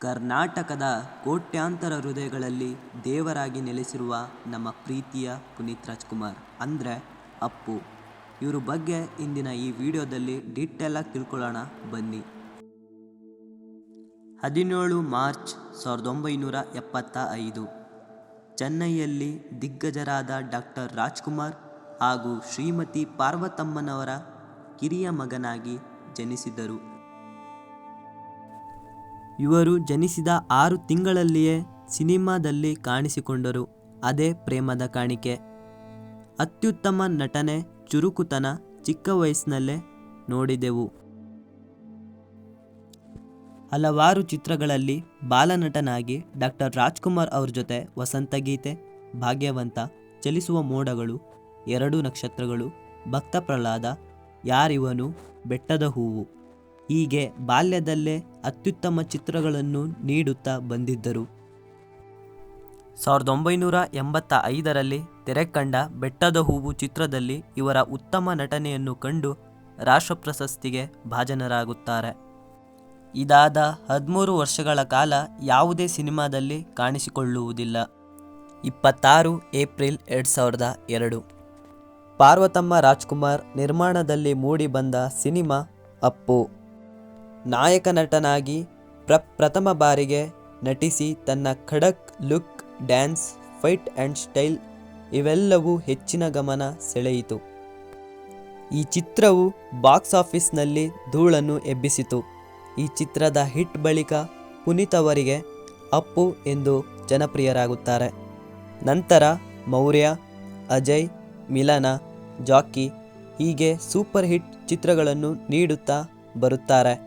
ಕರ್ನಾಟಕದ ಕೋಟ್ಯಾಂತರ ಹೃದಯಗಳಲ್ಲಿ ದೇವರಾಗಿ ನೆಲೆಸಿರುವ ನಮ್ಮ ಪ್ರೀತಿಯ ಪುನೀತ್ ರಾಜ್ಕುಮಾರ್. ಅಂದರೆ ಅಪ್ಪು. ಇವ್ರ ಬಗ್ಗೆ ಇಂದಿನ ಈ ವಿಡಿಯೋದಲ್ಲಿ ಡಿಟೇಲಾಗಿ ತಿಳ್ಕೊಳ್ಳೋಣ, ಬನ್ನಿ. ಹದಿನೇಳು ಮಾರ್ಚ್ ಸಾವಿರದ ಒಂಬೈನೂರ ಎಪ್ಪತ್ತ ಐದು ಚೆನ್ನೈಯಲ್ಲಿ ದಿಗ್ಗಜರಾದ ಡಾಕ್ಟರ್ ರಾಜ್ಕುಮಾರ್ ಹಾಗೂ ಶ್ರೀಮತಿ ಪಾರ್ವತಮ್ಮನವರ ಕಿರಿಯ ಮಗನಾಗಿ ಜನಿಸಿದರು. ಇವರು ಜನಿಸಿದ ಆರು ತಿಂಗಳಲ್ಲಿಯೇ ಸಿನಿಮಾದಲ್ಲಿ ಕಾಣಿಸಿಕೊಂಡರು, ಅದೇ ಪ್ರೇಮದ ಕಾಣಿಕೆ. ಅತ್ಯುತ್ತಮ ನಟನೆ, ಚುರುಕುತನ, ಚಿಕ್ಕ ವಯಸ್ಸಿನಲ್ಲೇ ನೋಡಿದೆವು. ಹಲವಾರು ಚಿತ್ರಗಳಲ್ಲಿ ಬಾಲನಟನಾಗಿ ಡಾಕ್ಟರ್ ರಾಜ್ಕುಮಾರ್ ಅವ್ರ ಜೊತೆ ವಸಂತಗೀತೆ ಭಾಗ್ಯವಂತ, ಚಲಿಸುವ ಮೋಡಗಳು, ಎರಡು ನಕ್ಷತ್ರಗಳು ಭಕ್ತ ಪ್ರಹ್ಲಾದ ಯಾರಿವನು, ಬೆಟ್ಟದ ಹೂವು. ಹೀಗೆ ಬಾಲ್ಯದಲ್ಲೇ ಅತ್ಯುತ್ತಮ ಚಿತ್ರಗಳನ್ನು ನೀಡುತ್ತಾ ಬಂದಿದ್ದರು. ಸಾವಿರದ ಒಂಬೈನೂರ ಎಂಬತ್ತ ಐದರಲ್ಲಿ ತೆರೆಕಂಡ ಬೆಟ್ಟದ ಹೂವು ಚಿತ್ರದಲ್ಲಿ ಇವರ ಉತ್ತಮ ನಟನೆಯನ್ನು ಕಂಡು ರಾಷ್ಟ್ರ ಪ್ರಶಸ್ತಿಗೆ ಭಾಜನರಾಗುತ್ತಾರೆ. ಇದಾದ ಹದಿಮೂರು ವರ್ಷಗಳ ಕಾಲ ಯಾವುದೇ ಸಿನಿಮಾದಲ್ಲಿ ಕಾಣಿಸಿಕೊಳ್ಳುವುದಿಲ್ಲ. ಇಪ್ಪತ್ತಾರು ಏಪ್ರಿಲ್ ಎರಡು ಸಾವಿರದ ಎರಡು. ಪಾರ್ವತಮ್ಮ ರಾಜ್ಕುಮಾರ್ ನಿರ್ಮಾಣದಲ್ಲಿ ಮೂಡಿಬಂದ ಸಿನಿಮಾ ಅಪ್ಪು. ನಾಯಕ ನಟನಾಗಿ ಪ್ರ, ಪ್ರಥಮ ಬಾರಿಗೆ ನಟಿಸಿ ತನ್ನ ಖಡಕ್ look, dance, fight and style ಇವೆಲ್ಲವೂ ಹೆಚ್ಚಿನ ಗಮನ ಸೆಳೆಯಿತು. ಈ ಚಿತ್ರವು ಬಾಕ್ಸ್ ಆಫೀಸ್ನಲ್ಲಿ ಧೂಳನ್ನು ಎಬ್ಬಿಸಿತು. ಈ ಚಿತ್ರದ ಹಿಟ್ ಬಳಿಕ ಪುನೀತ್ ಅವರಿಗೆ ಅಪ್ಪು ಎಂದು ಜನಪ್ರಿಯರಾಗುತ್ತಾರೆ. ನಂತರ ಮೌರ್ಯ, ಅಜಯ್, ಮಿಲನ, ಜಾಕಿ ಹೀಗೆ ಸೂಪರ್ ಹಿಟ್ ಚಿತ್ರಗಳನ್ನು ನೀಡುತ್ತಾ ಬರುತ್ತಾರೆ.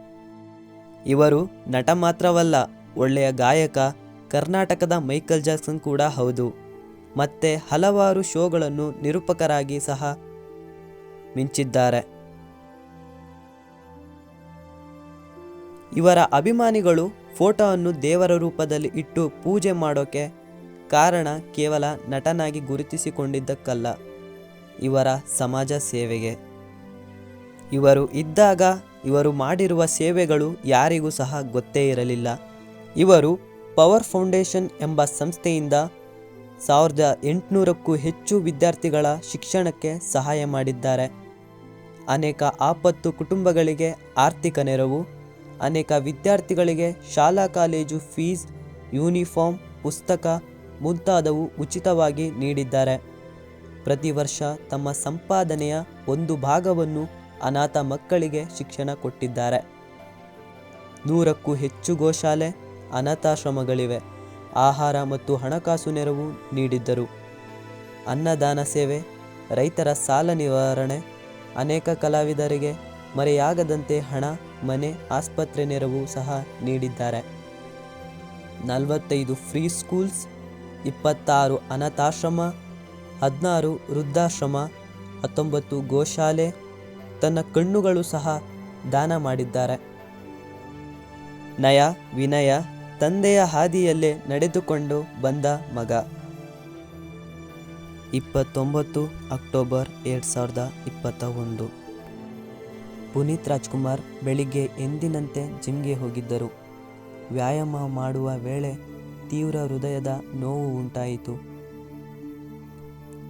ಇವರು ನಟ ಮಾತ್ರವಲ್ಲ, ಒಳ್ಳೆಯ ಗಾಯಕ, ಕರ್ನಾಟಕದ ಮೈಕಲ್ ಜಾಕ್ಸನ್ ಕೂಡ ಹೌದು. ಮತ್ತೆ ಹಲವಾರು ಶೋಗಳನ್ನು ನಿರೂಪಕರಾಗಿ ಸಹ ಮಿಂಚಿದ್ದಾರೆ. ಇವರ ಅಭಿಮಾನಿಗಳು ಫೋಟೋವನ್ನು ದೇವರ ರೂಪದಲ್ಲಿ ಇಟ್ಟು ಪೂಜೆ ಮಾಡೋಕೆ ಕಾರಣ ಕೇವಲ ನಟನಾಗಿ ಗುರುತಿಸಿಕೊಂಡಿದ್ದಕ್ಕಲ್ಲ, ಇವರ ಸಮಾಜ ಸೇವೆಗೆ. ಇವರು ಇದ್ದಾಗ ಇವರು ಮಾಡಿರುವ ಸೇವೆಗಳು ಯಾರಿಗೂ ಸಹ ಗೊತ್ತೇ ಇರಲಿಲ್ಲ. ಇವರು ಪವರ್ ಫೌಂಡೇಶನ್ ಎಂಬ ಸಂಸ್ಥೆಯಿಂದ ಸಾವಿರದ ಎಂಟುನೂರಕ್ಕೂ ಹೆಚ್ಚು ವಿದ್ಯಾರ್ಥಿಗಳ ಶಿಕ್ಷಣಕ್ಕೆ ಸಹಾಯ ಮಾಡಿದ್ದಾರೆ. ಅನೇಕ ಆಪತ್ತು ಕುಟುಂಬಗಳಿಗೆ ಆರ್ಥಿಕ ನೆರವು, ಅನೇಕ ವಿದ್ಯಾರ್ಥಿಗಳಿಗೆ ಶಾಲಾ ಕಾಲೇಜು ಫೀಸ್, ಯೂನಿಫಾರ್ಮ್, ಪುಸ್ತಕ ಮುಂತಾದವು ಉಚಿತವಾಗಿ ನೀಡಿದ್ದಾರೆ. ಪ್ರತಿ ವರ್ಷ ತಮ್ಮ ಸಂಪಾದನೆಯ ಒಂದು ಭಾಗವನ್ನು ಅನಾಥ ಮಕ್ಕಳಿಗೆ ಶಿಕ್ಷಣ ಕೊಟ್ಟಿದ್ದಾರೆ. ನೂರಕ್ಕೂ ಹೆಚ್ಚು ಗೋಶಾಲೆ, ಅನಾಥಾಶ್ರಮಗಳಿವೆ. ಆಹಾರ ಮತ್ತು ಹಣಕಾಸು ನೆರವು ನೀಡಿದ್ದರು. ಅನ್ನದಾನ ಸೇವೆ, ರೈತರ ಸಾಲ ನಿವಾರಣೆ, ಅನೇಕ ಕಲಾವಿದರಿಗೆ ಮರೆಯಾಗದಂತೆ ಹಣ, ಮನೆ, ಆಸ್ಪತ್ರೆ ನೆರವು ಸಹ ನೀಡಿದ್ದಾರೆ. ನಲವತ್ತೈದು ಫ್ರೀ ಸ್ಕೂಲ್ಸ್, ಇಪ್ಪತ್ತಾರು ಅನಾಥಾಶ್ರಮ, ಹದಿನಾರು ವೃದ್ಧಾಶ್ರಮ, ಹತ್ತೊಂಬತ್ತು ಗೋಶಾಲೆ ತನ್ನ ಕಣ್ಣುಗಳು ಸಹ ದಾನ ಮಾಡಿದ್ದಾರೆ. ನಯ, ವಿನಯ ತಂದೆಯ ಹಾದಿಯಲ್ಲೇ ನಡೆದುಕೊಂಡು ಬಂದ ಮಗ. ಇಪ್ಪತ್ತೊಂಬತ್ತು ಅಕ್ಟೋಬರ್ ಎರಡು ಸಾವಿರದ ಇಪ್ಪತ್ತ ಒಂದು ಪುನೀತ್ ರಾಜ್ಕುಮಾರ್ ಬೆಳಿಗ್ಗೆ ಎಂದಿನಂತೆ ಜಿಮ್ಗೆ ಹೋಗಿದ್ದರು. ವ್ಯಾಯಾಮ ಮಾಡುವ ವೇಳೆ ತೀವ್ರ ಹೃದಯದ ನೋವು ಉಂಟಾಯಿತು.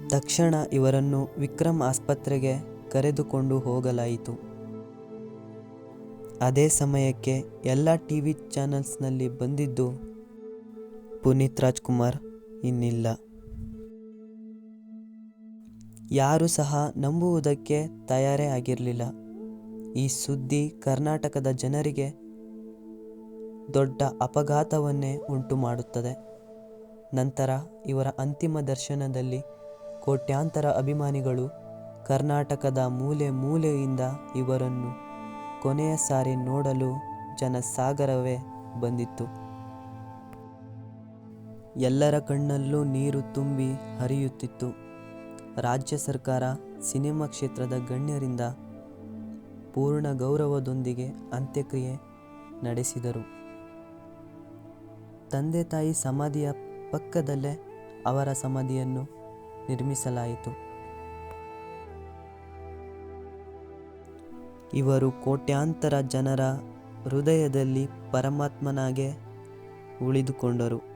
ತಕ್ಷಣ ಇವರನ್ನು ವಿಕ್ರಮ್ ಆಸ್ಪತ್ರೆಗೆ ಕರೆದುಕೊಂಡು ಹೋಗಲಾಯಿತು. ಅದೇ ಸಮಯಕ್ಕೆ ಎಲ್ಲ ಟಿ ವಿ ಚಾನೆಲ್ಸ್ನಲ್ಲಿ ಬಂದಿದ್ದು ಪುನೀತ್ ರಾಜ್ಕುಮಾರ್ ಇನ್ನಿಲ್ಲ. ಯಾರು ಸಹ ನಂಬುವುದಕ್ಕೆ ತಯಾರೇ ಆಗಿರಲಿಲ್ಲ. ಈ ಸುದ್ದಿ ಕರ್ನಾಟಕದ ಜನರಿಗೆ ದೊಡ್ಡ ಅಪಘಾತವನ್ನೇ ಉಂಟು ಮಾಡುತ್ತದೆ. ನಂತರ ಇವರ ಅಂತಿಮ ದರ್ಶನದಲ್ಲಿ ಕೋಟ್ಯಾಂತರ ಅಭಿಮಾನಿಗಳು ಕರ್ನಾಟಕದ ಮೂಲೆ ಮೂಲೆಯಿಂದ ಇವರನ್ನು ಕೊನೆಯ ಸಾರಿ ನೋಡಲು ಜನಸಾಗರವೇ ಬಂದಿತ್ತು. ಎಲ್ಲರ ಕಣ್ಣಲ್ಲೂ ನೀರು ತುಂಬಿ ಹರಿಯುತ್ತಿತ್ತು. ರಾಜ್ಯ ಸರ್ಕಾರ ಸಿನಿಮಾ ಕ್ಷೇತ್ರದ ಗಣ್ಯರಿಂದ ಪೂರ್ಣ ಗೌರವದೊಂದಿಗೆ ಅಂತ್ಯಕ್ರಿಯೆ ನಡೆಸಿದರು. ತಂದೆ ತಾಯಿ ಸಮಾಧಿಯ ಪಕ್ಕದಲ್ಲೇ ಅವರ ಸಮಾಧಿಯನ್ನು ನಿರ್ಮಿಸಲಾಯಿತು. ಇವರು ಕೋಟ್ಯಾಂತರ ಜನರ ಹೃದಯದಲ್ಲಿ ಪರಮಾತ್ಮನಾಗೆ ಉಳಿದುಕೊಂಡರು.